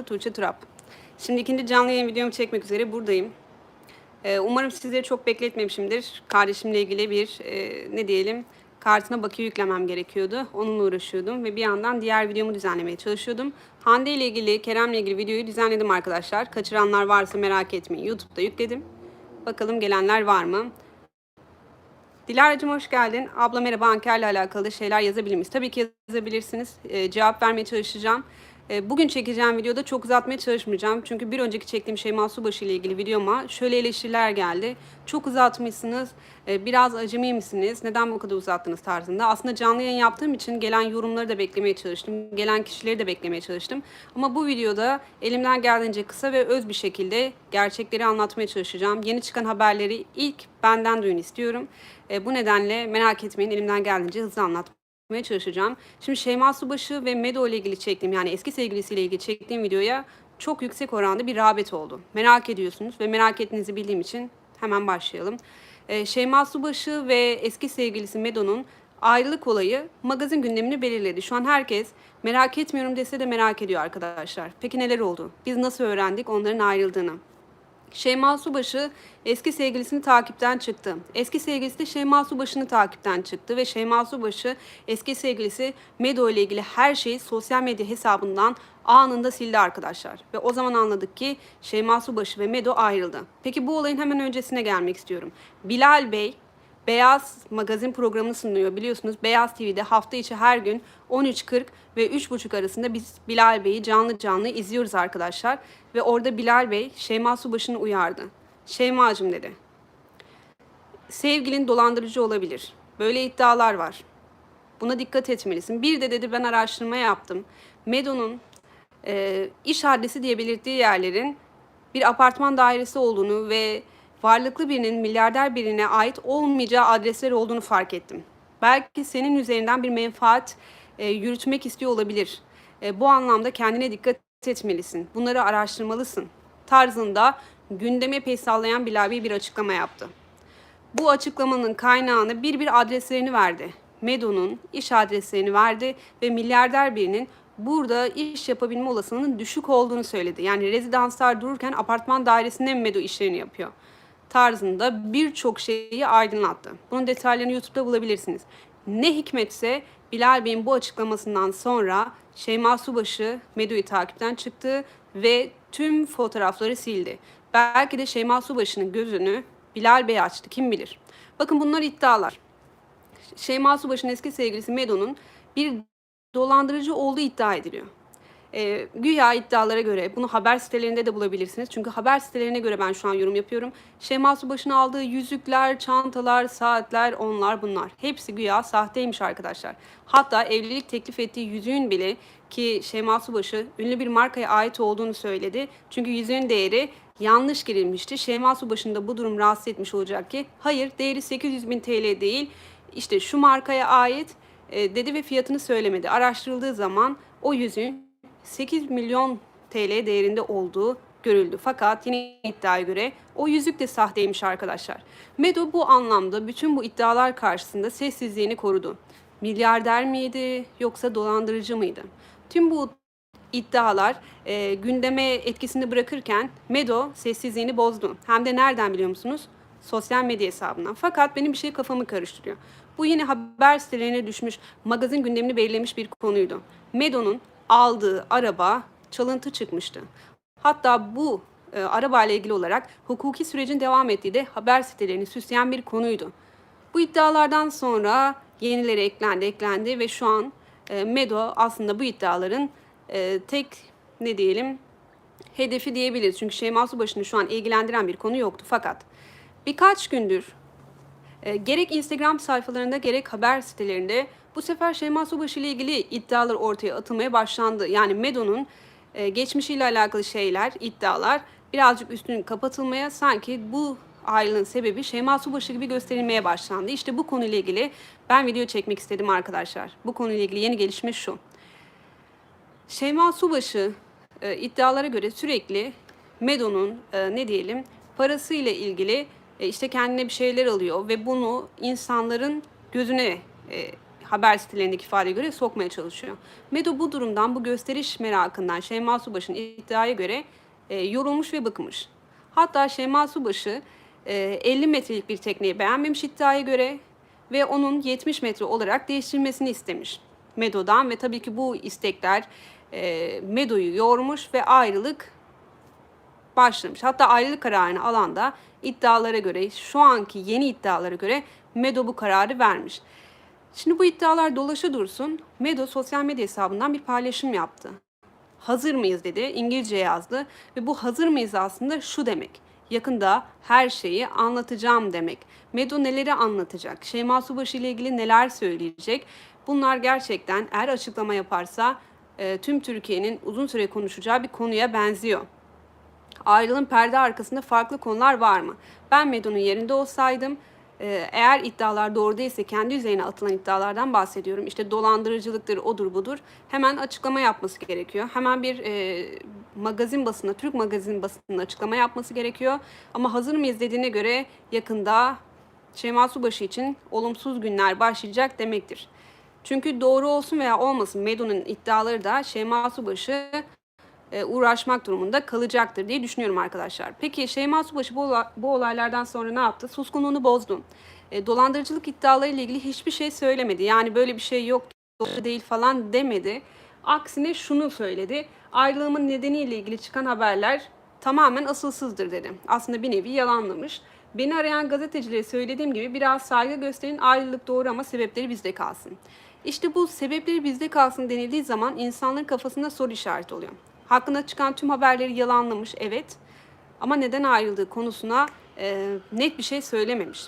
Tuğçe Turap. Şimdi ikinci canlı yayın videomu çekmek üzere buradayım. Ee, umarım sizleri çok bekletmemişimdir. Kardeşimle ilgili bir e, ne diyelim kartına bakiye yüklemem gerekiyordu. Onunla uğraşıyordum ve bir yandan diğer videomu düzenlemeye çalışıyordum. Hande ile ilgili, Kerem'le ilgili videoyu düzenledim arkadaşlar. Kaçıranlar varsa merak etmeyin. YouTube'da yükledim. Bakalım gelenler var mı? Dilara'cığım hoş geldin. Abla merhaba Anker'le alakalı şeyler yazabilir miyiz? Tabii ki yazabilirsiniz. Ee, cevap vermeye çalışacağım. Ee, bugün çekeceğim videoda çok uzatmaya çalışmayacağım. Çünkü bir önceki çektiğim Şeyma Subaşı ile ilgili videoma şöyle eleştiriler geldi. Çok uzatmışsınız. Ee, biraz acemi misiniz? Neden bu kadar uzattınız tarzında. Aslında canlı yayın yaptığım için gelen yorumları da beklemeye çalıştım. Gelen kişileri de beklemeye çalıştım. Ama bu videoda elimden geldiğince kısa ve öz bir şekilde gerçekleri anlatmaya çalışacağım. Yeni çıkan haberleri ilk benden duyun istiyorum. E, bu nedenle merak etmeyin elimden geldiğince hızlı anlatmaya çalışacağım. Şimdi Şeyma Subaşı ve Medo ile ilgili çektiğim yani eski sevgilisiyle ilgili çektiğim videoya çok yüksek oranda bir rağbet oldu. Merak ediyorsunuz ve merak ettiğinizi bildiğim için hemen başlayalım. E, Şeyma Subaşı ve eski sevgilisi Medo'nun ayrılık olayı magazin gündemini belirledi. Şu an herkes merak etmiyorum dese de merak ediyor arkadaşlar. Peki neler oldu? Biz nasıl öğrendik onların ayrıldığını? Şeyma Subaşı eski sevgilisini takipten çıktı. Eski sevgilisi de Şeyma Subaşı'nı takipten çıktı ve Şeyma Subaşı eski sevgilisi Medo ile ilgili her şeyi sosyal medya hesabından anında sildi arkadaşlar. Ve o zaman anladık ki Şeyma Subaşı ve Medo ayrıldı. Peki bu olayın hemen öncesine gelmek istiyorum. Bilal Bey Beyaz magazin programını sunuyor biliyorsunuz. Beyaz TV'de hafta içi her gün 13.40 ve 3.30 arasında biz Bilal Bey'i canlı canlı izliyoruz arkadaşlar. Ve orada Bilal Bey Şeyma Subaşı'nı uyardı. Şeyma'cığım dedi. Sevgilin dolandırıcı olabilir. Böyle iddialar var. Buna dikkat etmelisin. Bir de dedi ben araştırma yaptım. Medo'nun e, iş adresi diye belirttiği yerlerin bir apartman dairesi olduğunu ve varlıklı birinin milyarder birine ait olmayacağı adresler olduğunu fark ettim. Belki senin üzerinden bir menfaat e, yürütmek istiyor olabilir. E, bu anlamda kendine dikkat etmelisin. Bunları araştırmalısın. Tarzında gündeme pey sallayan Bilal Bey bir açıklama yaptı. Bu açıklamanın kaynağını bir bir adreslerini verdi. Medo'nun iş adreslerini verdi ve milyarder birinin burada iş yapabilme olasılığının düşük olduğunu söyledi. Yani rezidanslar dururken apartman dairesinde mi Medo işlerini yapıyor? Tarzında birçok şeyi aydınlattı. Bunun detaylarını YouTube'da bulabilirsiniz. Ne hikmetse Bilal Bey'in bu açıklamasından sonra Şeyma Subaşı Medo'yu takipten çıktı ve tüm fotoğrafları sildi. Belki de Şeyma Subaşı'nın gözünü Bilal Bey açtı kim bilir. Bakın bunlar iddialar. Şeyma Subaşı'nın eski sevgilisi Medo'nun bir dolandırıcı olduğu iddia ediliyor. E, güya iddialara göre bunu haber sitelerinde de bulabilirsiniz. Çünkü haber sitelerine göre ben şu an yorum yapıyorum. Şeyma Subaşı'nın aldığı yüzükler, çantalar, saatler, onlar bunlar. Hepsi güya sahteymiş arkadaşlar. Hatta evlilik teklif ettiği yüzüğün bile ki Şeyma Subaşı ünlü bir markaya ait olduğunu söyledi. Çünkü yüzüğün değeri yanlış girilmişti. Şeyma Subaşı'nı bu durum rahatsız etmiş olacak ki hayır değeri 800 bin TL değil. İşte şu markaya ait e, dedi ve fiyatını söylemedi. Araştırıldığı zaman o yüzüğün 8 milyon TL değerinde olduğu görüldü. Fakat yine iddiaya göre o yüzük de sahteymiş arkadaşlar. Medo bu anlamda bütün bu iddialar karşısında sessizliğini korudu. Milyarder miydi yoksa dolandırıcı mıydı? Tüm bu iddialar e, gündeme etkisini bırakırken Medo sessizliğini bozdu. Hem de nereden biliyor musunuz? Sosyal medya hesabından. Fakat benim bir şey kafamı karıştırıyor. Bu yine haber sitelerine düşmüş, magazin gündemini belirlemiş bir konuydu. Medo'nun aldığı araba çalıntı çıkmıştı. Hatta bu e, araba ile ilgili olarak hukuki sürecin devam ettiği de haber sitelerini süsleyen bir konuydu. Bu iddialardan sonra yenileri eklendi, eklendi ve şu an e, Medo aslında bu iddiaların e, tek ne diyelim hedefi diyebiliriz. Çünkü Şeyma Subaşı'nı şu an ilgilendiren bir konu yoktu. Fakat birkaç gündür e, gerek Instagram sayfalarında gerek haber sitelerinde bu sefer Şeyma Subaşı ile ilgili iddialar ortaya atılmaya başlandı. Yani Medo'nun e, geçmişiyle alakalı şeyler, iddialar birazcık üstünün kapatılmaya sanki bu ayrılığın sebebi Şeyma Subaşı gibi gösterilmeye başlandı. İşte bu konuyla ilgili ben video çekmek istedim arkadaşlar. Bu konuyla ilgili yeni gelişme şu. Şeyma Subaşı e, iddialara göre sürekli Medo'nun e, ne diyelim parasıyla ilgili işte kendine bir şeyler alıyor ve bunu insanların gözüne e, haber sitelerindeki ifadeye göre sokmaya çalışıyor. Medo bu durumdan, bu gösteriş merakından Şeyma Subaşı'nın iddiaya göre e, yorulmuş ve bıkmış. Hatta Şeyma Subaşı e, 50 metrelik bir tekneyi beğenmemiş iddiaya göre ve onun 70 metre olarak değiştirilmesini istemiş Medo'dan ve tabii ki bu istekler e, Medo'yu yormuş ve ayrılık başlamış. Hatta ayrılık kararını alan da iddialara göre, şu anki yeni iddialara göre Medo bu kararı vermiş. Şimdi bu iddialar dolaşa dursun. Medo sosyal medya hesabından bir paylaşım yaptı. Hazır mıyız dedi. İngilizce yazdı ve bu hazır mıyız aslında şu demek. Yakında her şeyi anlatacağım demek. Medo neleri anlatacak? Şeyma Subaşı ile ilgili neler söyleyecek? Bunlar gerçekten eğer açıklama yaparsa e, tüm Türkiye'nin uzun süre konuşacağı bir konuya benziyor ayrılığın perde arkasında farklı konular var mı? Ben Medo'nun yerinde olsaydım e, eğer iddialar doğru değilse kendi üzerine atılan iddialardan bahsediyorum. İşte dolandırıcılıktır, odur budur. Hemen açıklama yapması gerekiyor. Hemen bir e, magazin basına, Türk magazin basının açıklama yapması gerekiyor. Ama hazır mıyız dediğine göre yakında Şeyma Subaşı için olumsuz günler başlayacak demektir. Çünkü doğru olsun veya olmasın Medo'nun iddiaları da Şeyma Subaşı uğraşmak durumunda kalacaktır diye düşünüyorum arkadaşlar. Peki Şeyma Subaşı bu, ola- bu olaylardan sonra ne yaptı? Suskunluğunu bozdu. E, dolandırıcılık iddialarıyla ilgili hiçbir şey söylemedi. Yani böyle bir şey yok, değil falan demedi. Aksine şunu söyledi. Ayrılığımın nedeniyle ilgili çıkan haberler tamamen asılsızdır dedi. Aslında bir nevi yalanlamış. Beni arayan gazetecilere söylediğim gibi biraz saygı gösterin ayrılık doğru ama sebepleri bizde kalsın. İşte bu sebepleri bizde kalsın denildiği zaman insanların kafasında soru işareti oluyor. Hakkında çıkan tüm haberleri yalanlamış evet ama neden ayrıldığı konusuna e, net bir şey söylememiş.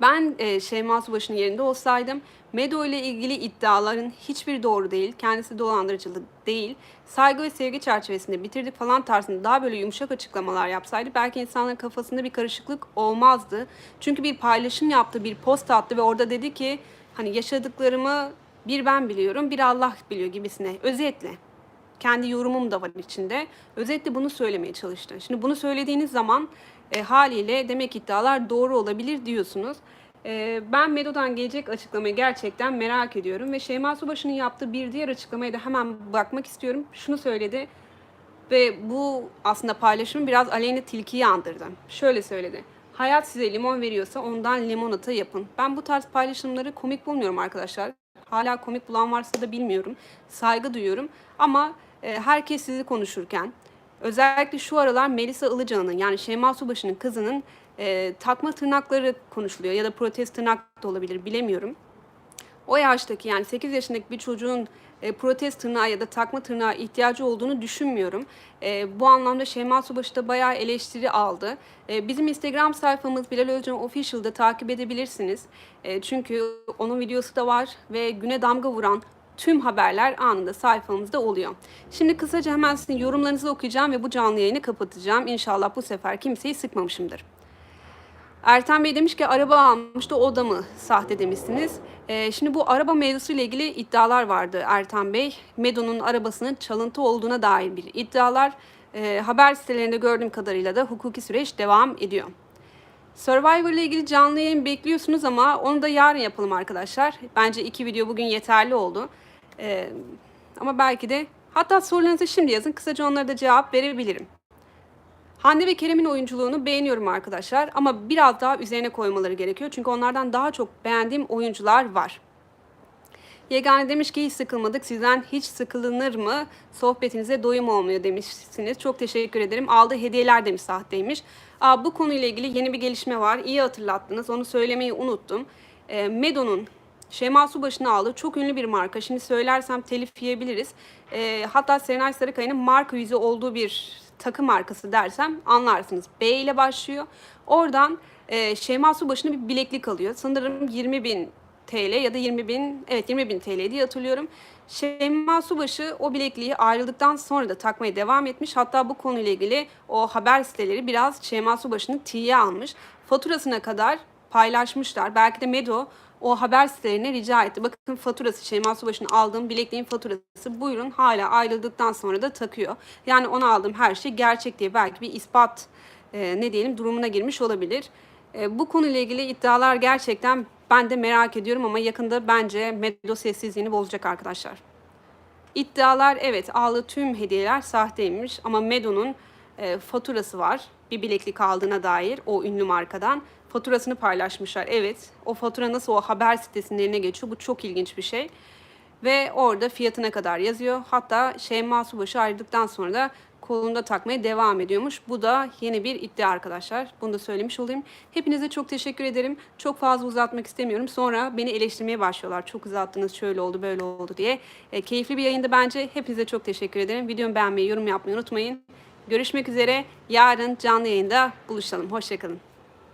Ben e, Şeyma Subaşı'nın yerinde olsaydım Medo ile ilgili iddiaların hiçbir doğru değil. Kendisi dolandırıcılık değil. Saygı ve sevgi çerçevesinde bitirdik falan tarzında daha böyle yumuşak açıklamalar yapsaydı belki insanların kafasında bir karışıklık olmazdı. Çünkü bir paylaşım yaptı, bir post attı ve orada dedi ki hani yaşadıklarımı bir ben biliyorum, bir Allah biliyor gibisine. Özetle kendi yorumum da var içinde. Özetle bunu söylemeye çalıştı. Şimdi bunu söylediğiniz zaman e, haliyle demek iddialar doğru olabilir diyorsunuz. E, ben Medo'dan gelecek açıklamayı gerçekten merak ediyorum ve Şeyma Subaşı'nın yaptığı bir diğer açıklamaya da hemen bakmak istiyorum. Şunu söyledi ve bu aslında paylaşımı biraz aleyhine tilkiyi andırdı. Şöyle söyledi. Hayat size limon veriyorsa ondan limonata yapın. Ben bu tarz paylaşımları komik bulmuyorum arkadaşlar. Hala komik bulan varsa da bilmiyorum. Saygı duyuyorum. Ama herkes sizi konuşurken özellikle şu aralar Melisa Ilıcan'ın yani Şeyma Subaşı'nın kızının e, takma tırnakları konuşuluyor ya da protez tırnak da olabilir bilemiyorum. O yaştaki yani 8 yaşındaki bir çocuğun e, protez tırnağı ya da takma tırnağa ihtiyacı olduğunu düşünmüyorum. E, bu anlamda Şeyma Subaşı da bayağı eleştiri aldı. E, bizim Instagram sayfamız Bilal Özcan Official'da takip edebilirsiniz. E, çünkü onun videosu da var ve güne damga vuran tüm haberler anında sayfamızda oluyor. Şimdi kısaca hemen sizin yorumlarınızı okuyacağım ve bu canlı yayını kapatacağım. İnşallah bu sefer kimseyi sıkmamışımdır. Ertan Bey demiş ki araba almıştı o da mı sahte demişsiniz. Ee, şimdi bu araba mevzusuyla ilgili iddialar vardı Ertan Bey. Medo'nun arabasının çalıntı olduğuna dair bir iddialar. Ee, haber sitelerinde gördüğüm kadarıyla da hukuki süreç devam ediyor. Survivor ile ilgili canlı yayın bekliyorsunuz ama onu da yarın yapalım arkadaşlar. Bence iki video bugün yeterli oldu. Ee, ama belki de hatta sorularınızı şimdi yazın. Kısaca onlara da cevap verebilirim. Hande ve Kerem'in oyunculuğunu beğeniyorum arkadaşlar ama biraz daha üzerine koymaları gerekiyor. Çünkü onlardan daha çok beğendiğim oyuncular var. Yegane demiş ki hiç sıkılmadık. Sizden hiç sıkılınır mı? Sohbetinize doyum olmuyor demişsiniz. Çok teşekkür ederim. Aldığı hediyeler demiş sahteymiş. Aa, bu konuyla ilgili yeni bir gelişme var. İyi hatırlattınız. Onu söylemeyi unuttum. E, Medo'nun Şeyma Subaşı'nı aldığı çok ünlü bir marka. Şimdi söylersem telif yiyebiliriz. E, hatta Serenay Sarıkaya'nın marka yüzü olduğu bir takı markası dersem anlarsınız. B ile başlıyor. Oradan e, Şeyma Subaşı'na bir bileklik alıyor. Sanırım 20 bin TL ya da 20 bin, evet 20 bin TL diye hatırlıyorum. Şeyma Subaşı o bilekliği ayrıldıktan sonra da takmaya devam etmiş. Hatta bu konuyla ilgili o haber siteleri biraz Şeyma Subaşı'nı tiye almış. Faturasına kadar paylaşmışlar. Belki de Medo o haber sitelerine rica etti. Bakın faturası Şeyma Subaşı'nın aldığım bilekliğin faturası. Buyurun hala ayrıldıktan sonra da takıyor. Yani ona aldığım her şey gerçek diye belki bir ispat e, ne diyelim durumuna girmiş olabilir. E, bu konuyla ilgili iddialar gerçekten Ben de merak ediyorum ama yakında bence Medo sessizliğini bozacak arkadaşlar. İddialar evet aldığı tüm hediyeler sahteymiş ama Medo'nun e, faturası var. Bir bileklik aldığına dair o ünlü markadan. Faturasını paylaşmışlar. Evet o fatura nasıl o haber sitesinin eline geçiyor bu çok ilginç bir şey. Ve orada fiyatına kadar yazıyor. Hatta Şeyma Subaşı ayrıldıktan sonra da kolunda takmaya devam ediyormuş. Bu da yeni bir iddia arkadaşlar. Bunu da söylemiş olayım. Hepinize çok teşekkür ederim. Çok fazla uzatmak istemiyorum. Sonra beni eleştirmeye başlıyorlar. Çok uzattınız, şöyle oldu, böyle oldu diye. E, keyifli bir yayında bence. Hepinize çok teşekkür ederim. Videomu beğenmeyi, yorum yapmayı unutmayın. Görüşmek üzere. Yarın canlı yayında buluşalım. Hoşçakalın.